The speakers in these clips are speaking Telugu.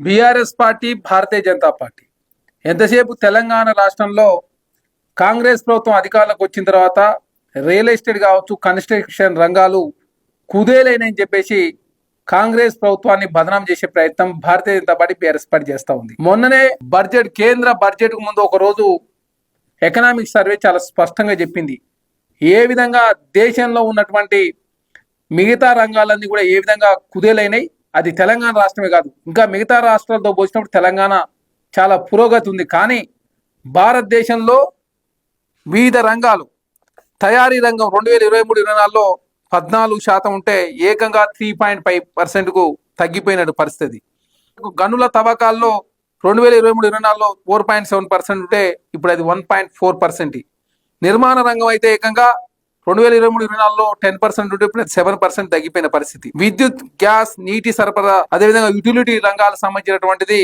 BRS party Bharatiya Janata party. ఎంతసేపు తెలంగాణ రాష్ట్రంలో కాంగ్రెస్ ప్రభుత్వం అధికారంలోకి వచ్చిన తర్వాత రియల్ ఎస్టేట్ కావచ్చు కన్స్ట్రక్షన్ రంగాలు కుదేలేనని చెప్పేసి కాంగ్రెస్ ప్రభుత్వాన్ని బదనాం చేసే ప్రయత్నం Bharatiya Janata party BRS party చేస్తూ ఉంది. మొన్ననే బడ్జెట్ కేంద్ర బడ్జెట్ ముందు ఒక రోజు ఎకనామిక్ సర్వే చాలా స్పష్టంగా చెప్పింది. ఏ విధంగా దేశంలో ఉన్నటువంటి మిగతా రంగాలన్నీ కూడా ఏ విధంగా కుదేలైనాయి అది తెలంగాణ రాష్ట్రమే కాదు. ఇంకా మిగతా రాష్ట్రాలతో పోల్చినప్పుడు తెలంగాణ చాలా పురోగతి ఉంది. కానీ భారతదేశంలో వివిధ రంగాలు తయారీ రంగం రెండు వేల ఇరవై మూడు ఇరవై నాలుగులో పద్నాలుగు శాతం ఉంటే ఏకంగా త్రీ పాయింట్ ఫైవ్ పర్సెంట్కు తగ్గిపోయినట్టు పరిస్థితి. గనుల తవ్వకాల్లో రెండు వేల ఇరవై మూడు ఇరవై నాలుగులో ఫోర్ పాయింట్ సెవెన్ పర్సెంట్ ఉంటే ఇప్పుడు అది వన్ పాయింట్ ఫోర్ పర్సెంట్. నిర్మాణ రంగం అయితే ఏకంగా రెండు వేల ఇరవై మూడు ఇరవై నాలుగులో టెన్ పర్సెంట్ ఉంటే ఇప్పుడు సెవెన్ పర్సెంట్ తగ్గిపోయిన పరిస్థితి. విద్యుత్ గ్యాస్ నీటి సరఫరా అదేవిధంగా యూటిలిటీ రంగాలకు సంబంధించినటువంటిది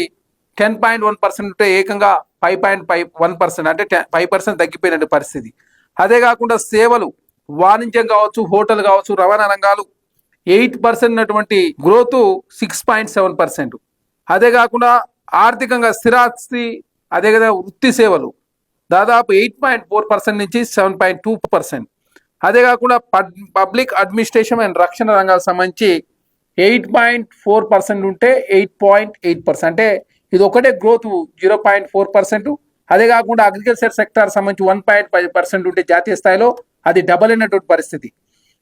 టెన్ పాయింట్ వన్ పర్సెంట్ ఉంటే ఏకంగా five point five one percent అంటే ఫైవ్ పర్సెంట్ తగ్గిపోయిన పరిస్థితి. అదే కాకుండా సేవలు వాణిజ్యం కావచ్చు హోటల్ కావచ్చు రవాణా రంగాలు ఎయిట్ పర్సెంట్ ఉన్నటువంటి growth six point seven percent అదే కాకుండా ఆర్థికంగా స్థిరాస్తి అదేవిధంగా వృత్తి సేవలు దాదాపు ఎయిట్ పాయింట్ ఫోర్ పర్సెంట్ నుంచి సెవెన్ పాయింట్ టూ పర్సెంట్ అదే కాకుండా పబ్లిక్ అడ్మినిస్ట్రేషన్ అండ్ రక్షణ రంగాలకు సంబంధించి ఎయిట్ పాయింట్ ఫోర్ పర్సెంట్ ఉంటే ఎయిట్ పాయింట్ ఎయిట్ పర్సెంట్. అంటే ఇది ఒకటే growth zero point four percent. అదే కాకుండా అగ్రికల్చర్ సెక్టార్ సంబంధించి వన్ పాయింట్ ఫైవ్ పర్సెంట్ ఉంటే జాతీయ స్థాయిలో అది డబల్ అయినటువంటి పరిస్థితి.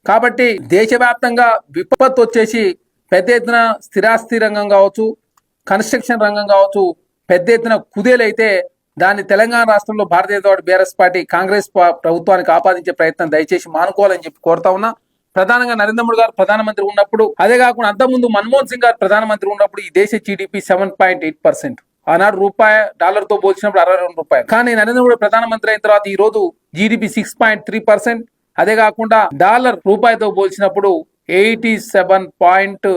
కాబట్టి దేశవ్యాప్తంగా విపత్తు వచ్చేసి పెద్ద ఎత్తున స్థిరాస్తి రంగం కావచ్చు కన్స్ట్రక్షన్ రంగం కావచ్చు పెద్ద ఎత్తున కుదేలైతే దాన్ని తెలంగాణ రాష్ట్రంలో భారతీయ జనతా బీఆర్ఎస్ పార్టీ కాంగ్రెస్ ప్రభుత్వానికి ఆపాదించే ప్రయత్నం దయచేసి మానుకోవాలని చెప్పి కోరుతా ఉన్నా. ప్రధానంగా నరేంద్ర మోడీ గారు ప్రధానమంత్రి ఉన్నప్పుడు అదే కాకుండా అంతకుముందు మన్మోహన్ సింగ్ గారు ప్రధానమంత్రి ఉన్నప్పుడు ఈ దేశ GDP seven point eight percent ఆనాడు రూపాయి డాలర్తో పోల్చినప్పుడు అరవై రెండు రూపాయలు. కానీ నరేంద్ర మోడీ ప్రధానమంత్రి అయిన తర్వాత ఈ రోజు GDP six point three percent అదే కాకుండా డాలర్ రూపాయితో పోల్చినప్పుడు eighty seven point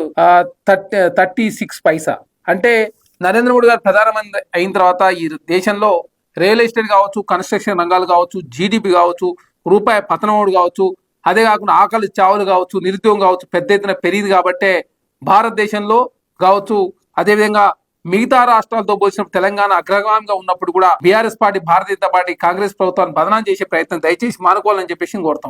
thirty six పైసా. అంటే నరేంద్ర మోడీ గారు ప్రధానమంత్రి అయిన తర్వాత ఈ దేశంలో రియల్ ఎస్టేట్ కావచ్చు కన్స్ట్రక్షన్ రంగాలు కావచ్చు జీడిపి కావచ్చు రూపాయి పతనమోడు కావచ్చు అదే కాకుండా ఆకలి చావులు కావచ్చు నిరుద్యోగం కావచ్చు పెద్ద ఎత్తున పెరిగింది కాబట్టే భారతదేశంలో కావచ్చు అదేవిధంగా మిగతా రాష్ట్రాలతో పోల్చిన తెలంగాణ అగ్రగామిగా ఉన్నప్పుడు కూడా BRS party Bharatiya Janata party Congress ప్రభుత్వాన్ని బదనాం చేసే ప్రయత్నం దయచేసి మానుకోవాలని చెప్పేసి నేను కోరుతా